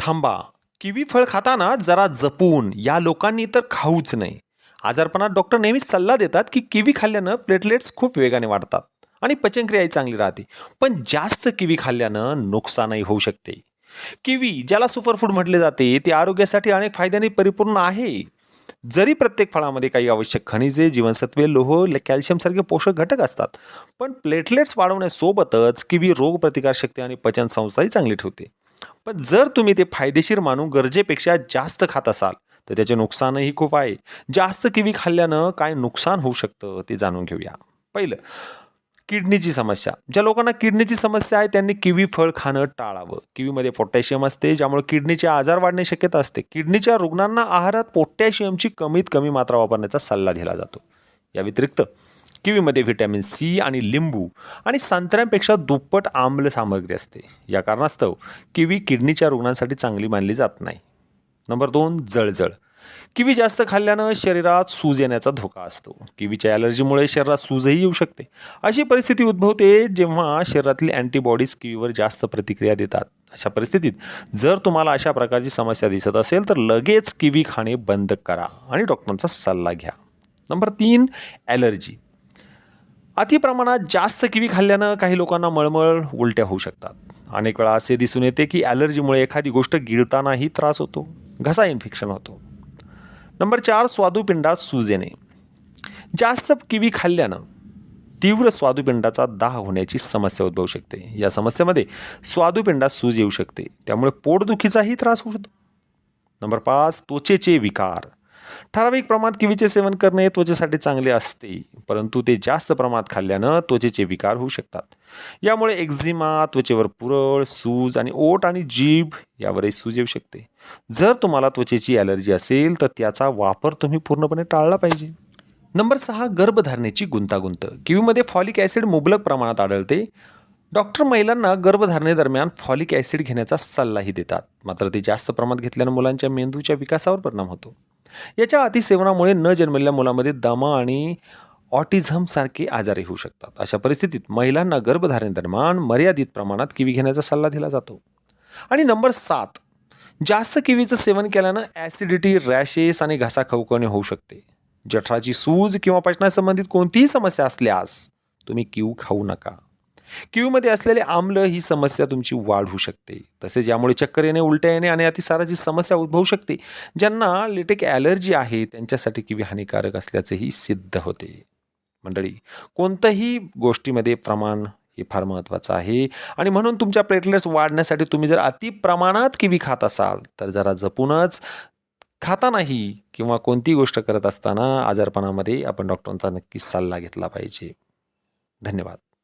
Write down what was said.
थांबा. किवी फळ खाताना जरा जपून या लोकांनी तर खाऊच नाही आजारपणात डॉक्टर नेहमीच सल्ला देतात की किवी खाल्ल्यानं प्लेटलेट्स खूप वेगाने वाढतात आणि पचनक्रियाही चांगली राहते. पण जास्त किवी खाल्ल्यानं नुकसानही होऊ शकते. किवी ज्याला सुपरफूड म्हटले जाते ते आरोग्यासाठी अनेक फायद्याने परिपूर्ण आहे. जरी प्रत्येक फळामध्ये काही आवश्यक खनिजे जीवनसत्वे लोह कॅल्शियमसारखे पोषक घटक असतात पण प्लेटलेट्स वाढवण्यासोबतच किवी रोगप्रतिकारशक्ती आणि पचनसंस्थाही चांगली ठेवते. पण जर तुम्ही ते फायदेशीर मानून गरजेपेक्षा जास्त खात असाल तर त्याचे नुकसानही खूप आहे. जास्त किवी खाल्ल्यानं काय नुकसान होऊ शकतं ते जाणून घेऊया. पहिलं किडनीची समस्या. ज्या लोकांना किडनीची समस्या आहे त्यांनी किवी फळ खाणं टाळावं. किवीमध्ये पोटॅशियम असते ज्यामुळे किडनीचे आजार वाढण्याची शक्यता असते. किडनीच्या रुग्णांना आहारात पोटॅशियमची कमीत कमी मात्रा वापरण्याचा सल्ला दिला जातो. या व्यतिरिक्त किवीमध्ये व्हिटॅमिन सी आणि लिंबू आणि संत्र्यांपेक्षा दुप्पट आम्ल सामग्री असते. या कारणास्तव किवी किडनीच्या रुग्णांसाठी चांगली मानली जात नाही. नंबर दोन जळजळ. किवी जास्त खाल्ल्यानं शरीरात सूज येण्याचा धोका असतो. किवीच्या ॲलर्जीमुळे शरीरात सूजही येऊ शकते. अशी परिस्थिती उद्भवते जेव्हा शरीरातली अँटीबॉडीज किवीवर जास्त प्रतिक्रिया देतात. अशा परिस्थितीत जर तुम्हाला अशा प्रकारची समस्या दिसत असेल तर लगेच किवी खाणे बंद करा आणि डॉक्टरांचा सल्ला घ्या. नंबर तीन ॲलर्जी अति प्रमाणात जास्त किवी खाल्ल्यानं काही लोकांना मळमळ उलट्या होऊ शकतात. अनेक वेळा असे दिसून येते की ॲलर्जीमुळे एखादी गोष्ट गिळतानाही त्रास होतो घसा इन्फेक्शन होतो. नंबर चार स्वादुपिंडात सूज येणे जास्त किवी खाल्ल्यानं तीव्र स्वादुपिंडाचा दाह होण्याची समस्या उद्भवू शकते. या समस्येमध्ये स्वादुपिंडात सूज येऊ शकते. त्यामुळे पोटदुखीचाही त्रास होऊ शकतो. नंबर पाच त्वचेचे विकार. ठराविक प्रमाणात किवीचे सेवन करणे त्वचेसाठी चांगले असते परंतु ते जास्त प्रमाणात खाल्ल्यानं त्वचेचे विकार होऊ शकतात. यामुळे एक्झिमा त्वचेवर पुरळ सूज आणि ओट आणि जीभ यावरही सूज येऊ शकते. जर तुम्हाला त्वचेची ॲलर्जी असेल तर त्याचा वापर तुम्ही पूर्णपणे टाळला पाहिजे. नंबर सहा गर्भधारणेची गुंतागुंत. किवीमध्ये फॉलिक ॲसिड मुबलक प्रमाणात आढळते. डॉक्टर महिलांना गर्भधारणेदरम्यान फॉलिक ॲसिड घेण्याचा सल्लाही देतात. मात्र ते जास्त प्रमाणात घेतल्यानं मुलांच्या मेंदूच्या विकासावर परिणाम होतो. याच्या अतिसेवनामुळे न जन्मलेल्या मुलामध्ये दमा आणि ऑटिझमसारखे आजारही होऊ शकतात. अशा परिस्थितीत महिलांना गर्भधारणेदरम्यान मर्यादित प्रमाणात किवी घेण्याचा सल्ला दिला जातो. आणि नंबर सात जास्त किवीचं सेवन केल्यानं ॲसिडिटी रॅशेस आणि घसा खवखवणे होऊ शकते. जठराची सूज किंवा पचनासंबंधित कोणतीही समस्या असल्यास तुम्ही किऊ खाऊ नका. किवीमध्ये असलेले आम्ल ही समस्या तुमची वाढ होऊ शकते. तसेच यामुळे चक्कर येणे उलट्या येणे आणि अतिसाराची समस्या उद्भवू शकते ज्यांना लिटेक ॲलर्जी आहे त्यांच्यासाठी किवी हानिकारक असल्याचेही सिद्ध होते. मंडळी कोणत्याही गोष्टीमध्ये प्रमाण हे फार महत्त्वाचं आहे आणि म्हणून तुमच्या प्लेटलेट्स वाढण्यासाठी तुम्ही जर अति प्रमाणात किवी खात असाल तर जरा जपूनच खातानाही किंवा कोणती गोष्ट करत असताना आजारपणामध्ये आपण डॉक्टरांचा नक्की सल्ला घेतला पाहिजे. धन्यवाद.